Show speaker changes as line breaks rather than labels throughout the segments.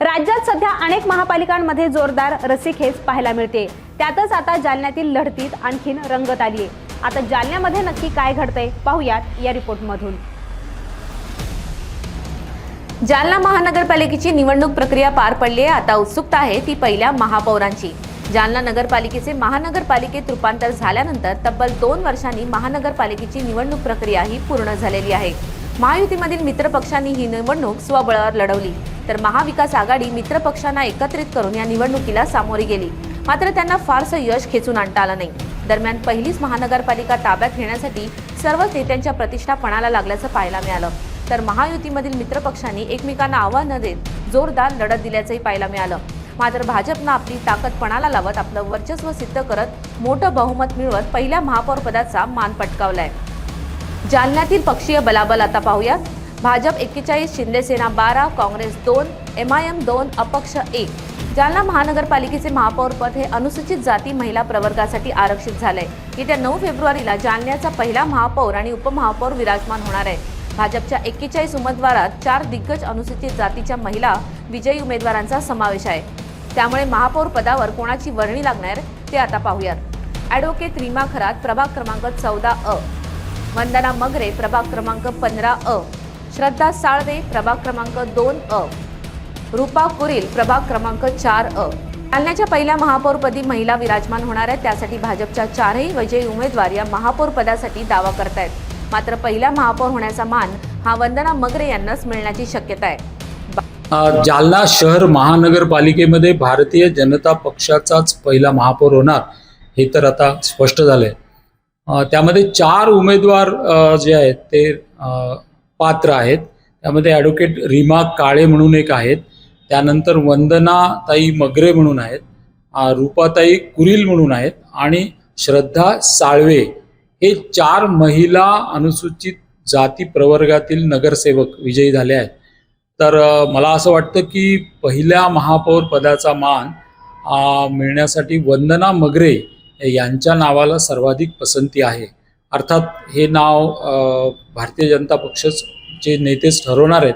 राज्यात सध्या अनेक महापालिकांमध्ये जोरदार रस्सीखेच पाहायला मिळते. त्यातच आता जालन्यातील लढतीत आणखीन रंगत आली आहे आता जालन्यामध्ये नक्की काय घडतंय पाहूयात या रिपोर्टमधून. जालना महानगरपालिकेची निवडणूक प्रक्रिया पार पडली आहे आता उत्सुकता आहे ती पहिल्या महापौरांची. जालना नगरपालिकेचे महानगरपालिकेत रूपांतर झाल्यानंतर तब्बल दोन वर्षांनी महानगरपालिकेची निवडणूक प्रक्रिया ही पूर्ण झालेली आहे. महायुतीमधील मित्रपक्षांनी ही निवडणूक स्वबळावर लढवली. तर महाविकास आघाडी मित्रपक्षांना एकत्रित करून या निवडणुकीला सामोरी गेली. मात्र त्यांना फारसं यश खेचून आणता आलं नाही. दरम्यान पहिलीच महानगरपालिका ताब्यात घेण्यासाठी सर्वच नेत्यांच्या प्रतिष्ठा पणाला लागल्याचं पाहायला मिळालं. तर महायुतीमधील मित्रपक्षांनी एकमेकांना आव्हान न देत जोरदार लढत दिल्याचंही पाहायला मिळालं. मात्र भाजपनं आपली ताकद पणाला लावत आपलं वर्चस्व सिद्ध करत मोठं बहुमत मिळवत पहिल्या महापौरपदाचा मान पटकावलाय. जालन्यातील पक्षीय बलाबल आता पाहूयात. भाजप एक्केचाळीस शिंदेसेना बारा काँग्रेस दोन एम आय एम दोन अपक्ष एक. जालना महानगरपालिकेचे महापौरपद हे अनुसूचित जाती महिला प्रवर्गासाठी आरक्षित झालंय. येत्या नऊ फेब्रुवारीला जालन्याचा पहिला महापौर आणि उपमहापौर विराजमान होणार आहे. भाजपच्या एक्केचाळीस उमेदवारात चार दिग्गज अनुसूचित जातीच्या महिला विजयी उमेदवारांचा समावेश आहे. त्यामुळे महापौर पदावर कोणाची वर्णी लागणार ते आता पाहूयात. ॲडव्होकेट रीमा खरात प्रभाग क्रमांक चौदा अ. वंदना मगरे प्रभाग क्रमांक पंधरा अ. श्रद्धा साळवे प्रभाग क्रमांक दोन अ. रूपा कुरील प्रभाग क्रमांक चार अ. जालन्याच्या पहिल्या महापौरपदी महिला विराजमान होणार आहेत. त्यासाठी भाजपच्या चारही विजयी उमेदवार या महापौरपदासाठी दावा करतायत. मात्र पहिल्या महापौर होण्याचा मान हा वंदना मगरे यांनाच मिळण्याची शक्यता आहे.
जालना शहर महानगरपालिकेमध्ये भारतीय जनता पक्षाचाच पहिला महापौर होणार हे तर आता स्पष्ट झालंय. त्यामध्ये चार उमेदवार जे आहेत ते पात्र आहेत. त्यामध्ये ॲडव्होकेट रीमा काळे म्हणून एक आहेत. त्यानंतर वंदना ताई मगरे म्हणून आहेत. रूपाताई कुरील म्हणून आहेत. आणि श्रद्धा साळवे हे चार महिला अनुसूचित जाती प्रवर्गातील नगरसेवक विजयी झाले आहेत. तर मला असं वाटतं की पहिल्या महापौर पदाचा मान मिळण्यासाठी वंदना मगरे यांच्या नावाला सर्वाधिक पसंती आहे. अर्थात हे नाव अ, भारतीय जनता पक्षाचे नेतेच ठरवणार आहेत.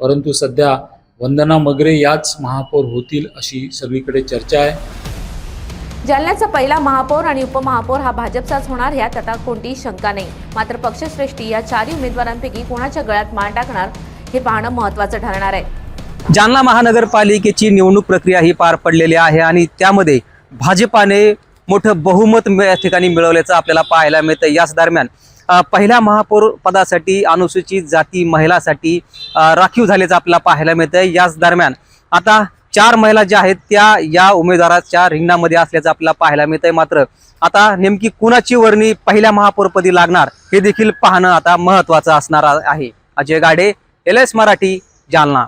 परंतु सध्या वंदना मगरे याच महापौर होतील अशी सगळीकडे चर्चा आहे.
जालन्याचा पहिला महापौर आणि उपमहापौर हा भाजपचाच होणार यात आता कोणतीही शंका नाही. मात्र पक्षश्रेष्ठी या चारही उमेदवारांपैकी कोणाच्या गळ्यात मान टाकणार हे पाहणं महत्वाचं ठरणार आहे.
जालना महानगरपालिकेची निवडणूक प्रक्रिया ही पार पडलेली आहे आणि त्यामध्ये भाजपाने मोठं बहुमत या ठिकाणी मिळवल्याचं आपल्याला पाहायला मिळतं. याच दरम्यान पहिल्या महापौर पदासाठी अनुसूचित जाती महिलासाठी राखीव झाल्याचं आपल्याला पाहायला मिळतं. याच दरम्यान आता चार महिला ज्या आहेत त्या या उमेदवाराच्या रिंगणामध्ये असल्याचं आपल्याला पाहायला मिळतंय. मात्र आता नेमकी कुणाची वर्णी पहिल्या महापौरपदी लागणार हे देखील पाहणं आता महत्वाचं असणार आहे. Ajay Gade L S Marathi Jalna.